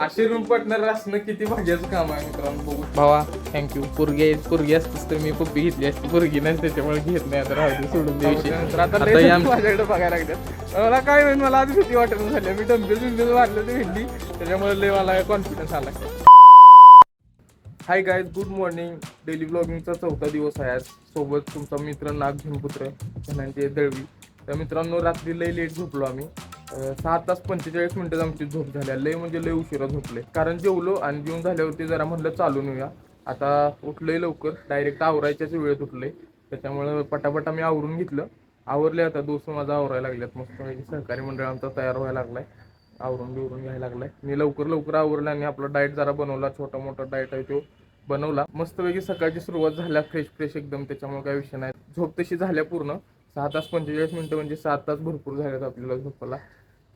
असे room partner असणं किती भाग्याचं काम आहे मित्रांनो बघू भावा थँक्यू पुरगी पुरगी असतीस तर मी पप्पी घेतली असती. पुरगी नाही त्याच्यामुळे घेत नाही. आता राहू दे सोडून दे विषय. आता माझ्याकडे बघायला लागतात मला काय माहीत मला आज भीती वाटत झाली. मी डंबेल बिंबेल वाढलं ते भेटली. त्याच्यामुळे लय मला कॉन्फिडन्स आला. Hi guys good morning daily ब्लॉगिंगचा चौथा दिवस आहे आज. सोबत तुमचा मित्र नाग भीमपुत्र धनंजय दळवी. तर मित्रांनो रात्री लय लेट झोपलो आम्ही. सहा तास पंचेचाळीस मिनिटं आमची झोप झाल्या लय म्हणजे लय उशिरा झोपले. कारण जेवलो आणि जेवून झाल्यावरती जरा म्हणलं चालून येऊया. आता उठलंय लवकर. डायरेक्ट आवरायच्याच वेळेत उठलंय. त्याच्यामुळे पटापटा मी आवरून घेतलं. आवरले आता. दोस्त माझा आवरायला लागल्यात मस्त सहकारी मंडळ आमचा तयार व्हायला लागलाय. आवरून बिवरून घ्यायला लागलाय. मी लवकर लवकर आवरलं आणि आपला डाएट जरा बनवला. छोटा मोठा डाएट आहे तो बनवला. मस्तपैकी सकाळची सुरुवात झाल्या. फ्रेश फ्रेश एकदम. त्याच्यामुळे काय विषय नाही. झोप तशी झाल्या पूर्ण. सहा तास पंचेचाळीस मिनिटं म्हणजे सात तास भरपूर झाल्यात आपल्याला झोपाला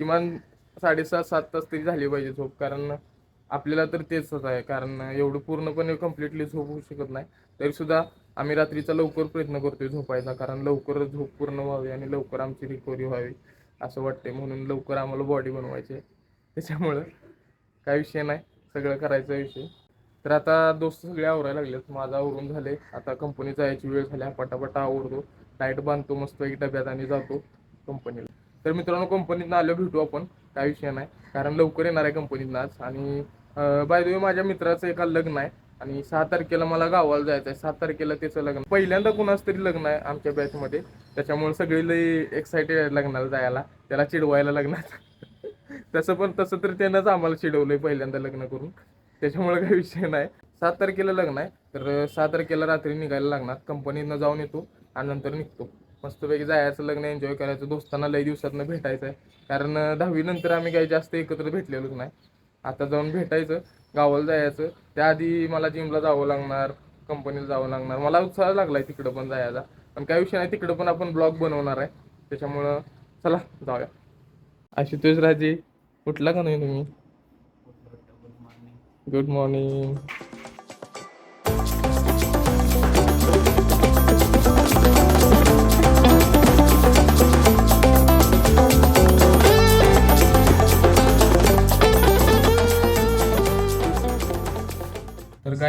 किमान साडेसात सात तास तरी झाली पाहिजे झोप कारण आपल्याला तर तेच आहे कारण एवढं पूर्णपणे कम्प्लिटली झोप होऊ शकत नाही. तरी सुद्धा आम्ही रात्रीचा लवकर प्रयत्न करतोय झोपायचा कारण लवकर झोप पूर्ण व्हावी आणि लवकर आमची रिकव्हरी व्हावी असं वाटतंय. म्हणून लवकर आम्हाला बॉडी बनवायची आहे त्याच्यामुळं काय विषय नाही सगळं करायचा विषय. तर आता दोस्त सगळे आवरायला लागलेत माझा आवरून झाले आता कंपनी जायची वेळ झाल्या पटापटा आवरतो. डायट बांधतो मस्त एक डब्यात आणि जातो कंपनीला तर मित्रांनो कंपनीतनं आलो भेटू आपण. काय विषय नाही. कारण लवकर येणार आहे कंपनीतनं आज. आणि बाय द वे माझ्या मित्राचं एका लग्न आहे. आणि सहा तारखेला मला गावाला जायचं आहे सात तारखेला त्याचं लग्न. पहिल्यांदा कुणाच तरी लग्न आहे आमच्या बॅचमध्ये त्याच्यामुळे सगळे लई एक्सायटेड आहे लग्नाला जायला. त्याला चिडवायला लग्नात. तसं पण तसं तर त्यानंच आम्हाला चिडवलंय पहिल्यांदा लग्न करून. त्याच्यामुळे काही विषय नाही. सात तारखेला लग्न आहे. तर सहा तारखेला रात्री निघायला लागणार. कंपनीनं जाऊन येतो. आणि नंतर निघतो. मस्तपैकी जायचं लग्न एन्जॉय करायचं दोस्तांना लई दिवसातनं भेटायचं आहे कारण दहावीनंतर आम्ही काही जास्त एकत्र भेटलेलोच नाही. आता जाऊन भेटायचं गावाला जायचं. त्याआधी मला जिमला जावं लागणार कंपनीला जावं लागणार. मला उत्साह लागलाय तिकडं पण जायचा पण काही विषय नाही तिकडं पण आपण ब्लॉग बनवणार आहे. त्याच्यामुळं चला जाऊया. आशुतोष राजे उठला का नाही तुम्ही? गुड मॉर्निंग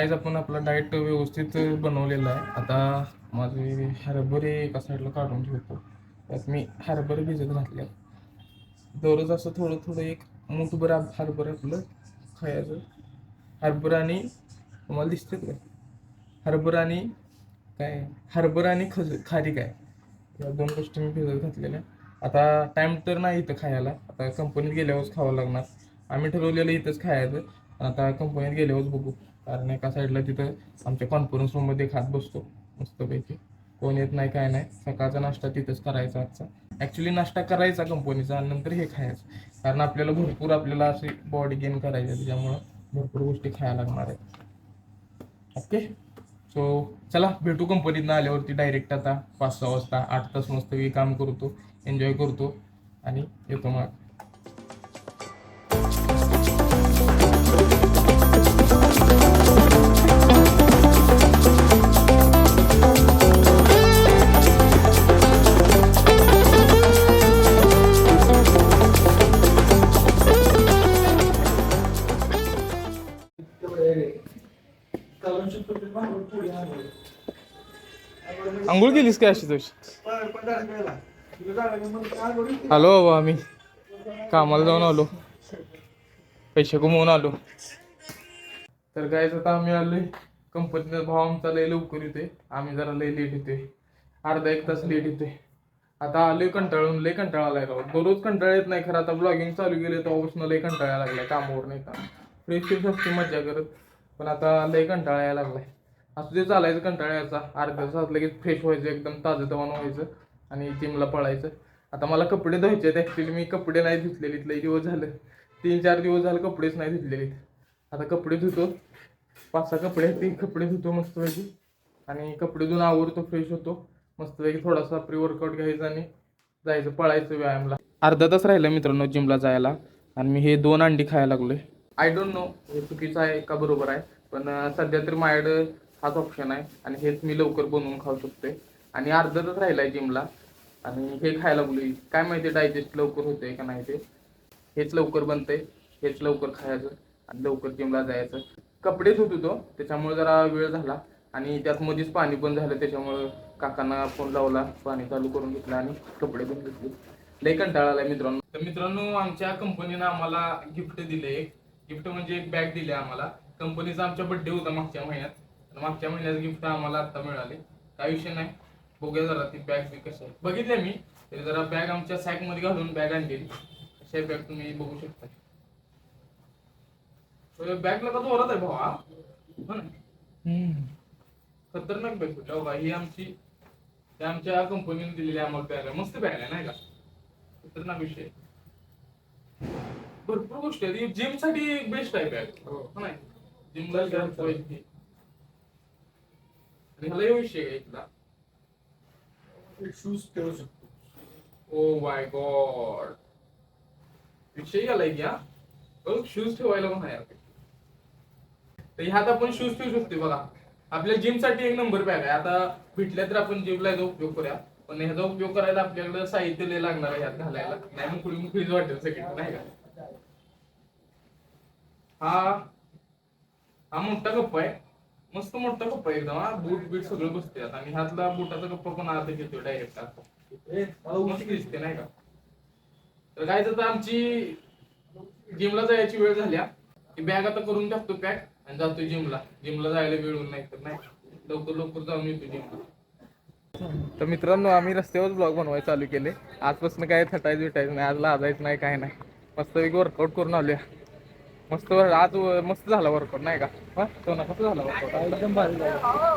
गाईज आपण आपला डाएट व्यवस्थित बनवलेला आहे. आता माझे हरभरे एका साईडला काढून ठेवतो. त्यात मी हरभरे भिजत घातले दररोज असं थोडं थोडं एक मुठभर आप- आपलं खायचं. हरभर आणि तुम्हाला दिसते काय हरभर आणि काय? हरभर आणि खज खारी काय? या दोन गोष्टी मी भिजत घातलेल्या आता टाईम तर नाही इथं खायला. आता कंपनीत गेल्यावरच खावं लागणार. आम्ही ठरवलेलं इथंच खायचं. आता कंपनीत गेल्यावरच बघू. कारण एका साईडला तिथं आमच्या कॉन्फरन्स रूममध्ये खात बसतो मस्तपैकी. कोण येत नाही काय नाही. सकाळचा नाश्ता तिथंच करायचा आजचा. ॲक्च्युली नाश्ता करायचा कंपनीचा आणि नंतर हे खायचं. कारण आपल्याला भरपूर आपल्याला अशी बॉडी गेन करायची त्याच्यामुळं भरपूर गोष्टी खायला लागणार आहेत. ओके सो चला भेटू कंपनीतनं आल्यावरती डायरेक्ट आता पाच सहा वाजता आठ तास मस्त काम करतो एन्जॉय करतो आणि येतो मग. आंघोळ केलीस काय अशी तुझी आलो बाबा आम्ही. कामाला जाऊन आलो. पैसे कमवून आलो. तर काय आता आम्ही आलोय. कंपनीचा भाव आमचा लय लवकर येतोय. आम्ही जरा लय लेट येतोय अर्धा एक तास लेट येतोय आता आलोय कंटाळून. लय कंटाळा आलाय राव दररोज कंटाळा येत नाही. खरं आता ब्लॉगिंग चालू केले तेव्हापासून लय कंटाळा लागलाय. कामावर नाही का फ्रेश असते मज्जा करत. पण आता लय कंटाळा यायला लागलाय. असं ते चालायचं कंटाळा यायचा अर्ध्या तासात लगेच फ्रेश व्हायचं एकदम ताजं व्हायचं आणि जिमला पळायचं. आता मला कपडे धुवायचे आहेत. ॲक्च्युली मी कपडे नाही धुतलेले लई दिवस झालं. तीन चार दिवस झालं कपडेच नाही धुतलेले आता कपडे धुतो. पाच सहा कपडे आहेत. ते कपडे धुतो मस्तपैकी. आणि कपडे धुवून आवरतो फ्रेश होतो. मस्तपैकी थोडासा प्री वर्कआउट घ्यायचा आणि जायचं पळायचं व्यायामला. अर्धा तास राहिला मित्रांनो जिमला जायला. आणि मी हे दोन अंडी खायला लागलोय. आय डोंट नो हे चुकीचं आहे का बरोबर आहे. पण सध्या तरी माझ्याकडं हाच ऑप्शन आहे. आणि हेच मी लवकर बनवून खाऊ शकतोय. आणि अर्धा राहिलाय जिमला. आणि हे खायला बोलू काय माहिती डायजेस्ट लवकर होतंय का नाही ते. हेच लवकर बनतंय. हेच लवकर खायचं. आणि लवकर जिमला जायचं. कपडे धुत होतो त्याच्यामुळे जरा वेळ झाला. आणि त्यात मध्येच पाणी पण झालं. त्याच्यामुळे काकांना फोन लावला. पाणी चालू करून घेतलं आणि कपडे पण घेतले. लय कंटाळा आलाय मित्रांनो. तर मित्रांनो आमच्या कंपनीनं आम्हाला गिफ्ट दिले एक. गिफ्ट म्हणजे एक बॅग दिली आम्हाला. कंपनीचा आमचा बर्थडे होता मागच्या महिन्यात. तर मागच्या महिन्याचं गिफ्ट आम्हाला आता मिळाले. काय विषय नाही. बघूया जरा ती बॅग बी कशी आहे. बघितले मी. तरी जरा बॅग आमच्या सॅकमध्ये घालून बॅग आणलेली. अशा बॅग तुम्ही बघू शकता. बॅगला का जोरात आहे भावा. हो ना? खतरनाक बॅग कुठल्या बघा ही आमची ही आमच्या कंपनीने दिलेली आम्हाला बॅग आहे. मस्त बॅग आहे नाही का? खतरनाक विषय. भरपूर गोष्टी आहेत. जिमसाठी बेस्ट आहे बॅग हो. नाही? जिमला आणि ह्याला हे विषय इथला शूज ठेवू शकतो ओ माय गॉड विषय गेलाय की हा शूज ठेवायला पण आहे तर ह्यात आपण शूज ठेवू शकतो बघा. आपल्या जिमसाठी एक नंबर बॅग आहे. आता भेटल्या तर आपण जिमला याचा उपयोग करूया. पण ह्याचा उपयोग करायला आपल्याकडे साहित्य लय लागणार आहे ह्यात घालायला. नाही मुकळी मुकळीच वाटेल सगळी नाही का? हा. हा मोठा कप्पा आहे. मस्त मोठा कप्पा एकदम. हा बूट बीट सगळं बसते आणि ह्यातला बुटाचा कप्पा पण आता घेतोय डायरेक्ट आता. मस्त दिसते नाही का? तर काय तर आमची जिमला जायची वेळ झाल्या. की बॅग आता करून टाकतो पॅक आणि जातो जिमला जिमला जायला वेळ होऊन नाही तर नाही. लवकर लवकर जाऊन येतो जिमला तर मित्रांनो आम्ही रस्त्यावर ब्लॉग बनवायला चालू केले. आजपासून काय थटायचं बिटायचं नाही आज लाजायचं नाही काय नाही. मस्त वर्कआउट करून आलोया. मस्त आज मस्त झाला वर्कआउट नाही का? हा? तो ना कसं झाला वर्कआउट एकदम भारी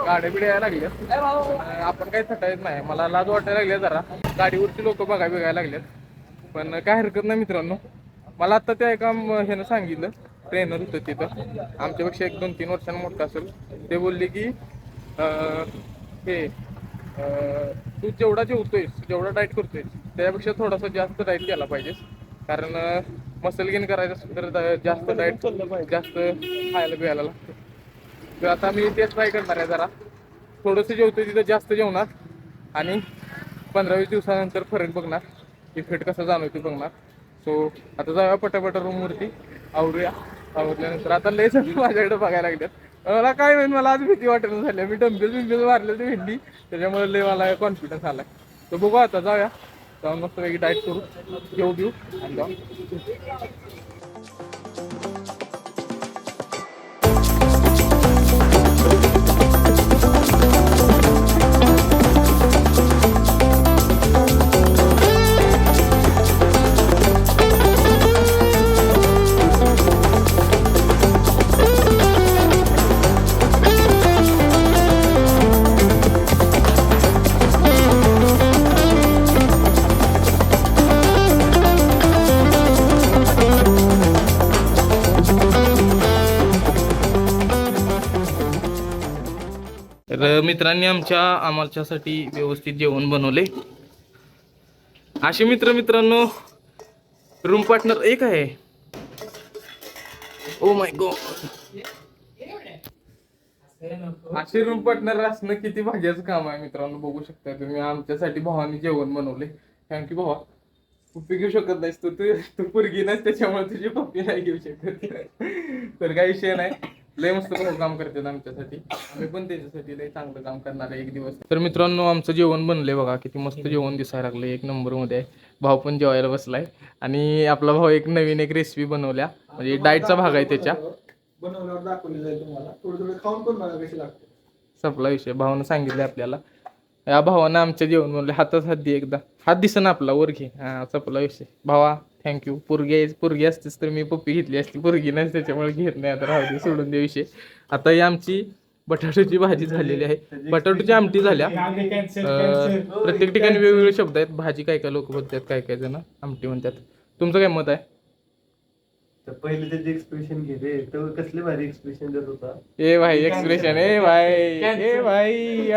गाड्या बिड्या लागल्या आपण काही थटायचं नाही. मला लाज वाटायला लागल्या जरा. गाडीवरची लोक बघायला बिघायला लागल्यात पण काय हरकत नाही मित्रांनो. मला आता त्या एका ह्यानं सांगितलं. ट्रेनर होतं तिथं. आमच्यापेक्षा एक दोन तीन वर्षांनी मोठं असेल. ते बोलले की हे तू जेवढा जेवतोयस जेवढा डाएट करतोयस त्यापेक्षा थोडासा जास्त डाएट केला पाहिजेस. कारण मसल गेन करायचं असेल तर जास्त डाएट जास्त खायला प्यायला लागतं. तर आता मी तेच ट्राय करणार आहे जरा. थोडंसं जेवतोय तिथं जास्त जेवणार. आणि पंधरा वीस दिवसानंतर फरक बघणार. इफेक्ट कसा जाणवतो बघणार. सो आता जाऊया पटापटा रूमवरती आवरूया. आवडल्यानंतर आता लय सगळं माझ्याकडे बघायला लागल्यात. मला काय माहिती मला आज भीती वाटेल झाली मी डंबेल बिंबेल मारले ते भेंडी. त्याच्यामुळे लय मला कॉन्फिडन्स आलाय. तर बघू आता जाऊया. जाऊन मस्त वेगळी डाएट करू जेऊ देऊ आणि जाऊन तर मित्रांनी आमच्या आमच्यासाठी व्यवस्थित जेवण बनवले. असे मित्र मित्रांनो रूम पार्टनर एक आहे. ओ माय गॉड असे रूम पार्टनर असणं किती भाग्याचं काम आहे मित्रांनो बघू शकता तुम्ही. आमच्यासाठी भावाने जेवण बनवले. थँक्यू भावा पप्पी घेऊ शकत नाहीस तू. तू तू पोरगी नाहीस त्याच्यामुळे तुझी पप्पी नाही घेऊ शकत. तर काही विषय नाही. लय मस्त भाऊ काम करतात आमच्यासाठी. आम्ही पण त्याच्यासाठी लय चांगलं काम करणार आहे एक दिवस. तर मित्रांनो आमचं जेवण बनलंय बघा. किती मस्त जेवण दिसायला लागलं एक नंबरमध्ये आहे भाऊ पण जेवायला बसलाय. आणि आपला भाऊ एक नवीन एक रेसिपी बनवल्या. म्हणजे डाएटचा भाग आहे त्याच्या. बनवल्यावर दाखवली जाईल तुम्हाला. थोडं थोडं खाऊन पण बघा कशी लागते. संपला विषय. भावानं सांगितलं आपल्याला. या भावानं आमच्या जेवण म्हणले हातात हात दे एकदा. हात दिसन आपला. वर घे. हा संपला विषय. भावा थँक्यू पुरगी पुरगी असतीस तर मी पप्पी घेतली असती. पुरगी नाही त्याच्यामुळे घेत नाही. आता राहू दे सोडून दे विषय. आता ही आमची बटाट्याची भाजी झालेली आहे. बटाट्याची आमटी झाल्या. प्रत्येक ठिकाणी वेगवेगळे शब्द आहेत. भाजी काय काय लोक बोलतात काय काय जण आमटी म्हणतात. तुमचं काय मत आहे? तर पहिले त्याचे एक्सप्रेशन घे रे तो कसले भारी एक्सप्रेशन देत होता? ए भाई एक्सप्रेशन ए भाई ए भाई.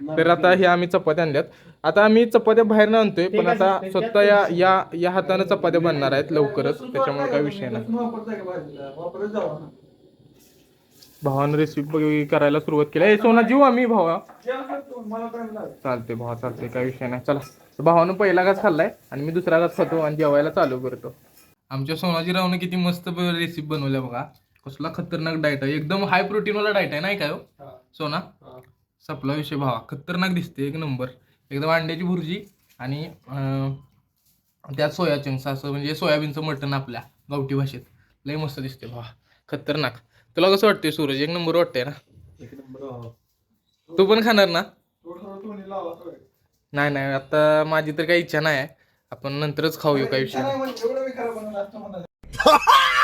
तर आता हे आम्ही चपात्या आणल्यात. आता आम्ही चपात्या बाहेर आणतोय पण आता स्वतः या या या हाताने चपात्या बनणार आहेत लवकरच. त्याच्यामुळे काय विषय नाही. भावानं रेसिपी करायला सुरुवात केली. ए सोना जीव आम्ही भावा. चालते भावा चालते काय विषय नाही. चला. भावानं पहिला घास खाल्लाय आणि मी दुसरा घास खातो आणि जेवायला चालू करतो. आमच्या सोनाजीरावनं किती मस्त रेसिपी बनवल्या बघा. कसला खतरनाक डाएट आहे. एकदम हाय प्रोटीनवाला डाएट आहे नाही काय हो. सोना? सपला विषय भावा. खतरनाक दिसते एक नंबर. एकदम अंड्याची भुर्जी आणि अं, त्यात सोया चंक्स असं म्हणजे सोयाबीनचं मटण आपल्या गावठी भाषेत. लय मस्त दिसते भावा. खतरनाक. तुला कसं वाटतंय सूरज? एक नंबर वाटतंय ना? एक नंबर तू पण खाणार ना? नाही नाही. आता माझी तर काही इच्छा नाही. आहे आपण नंतरच खाऊया काही विषय.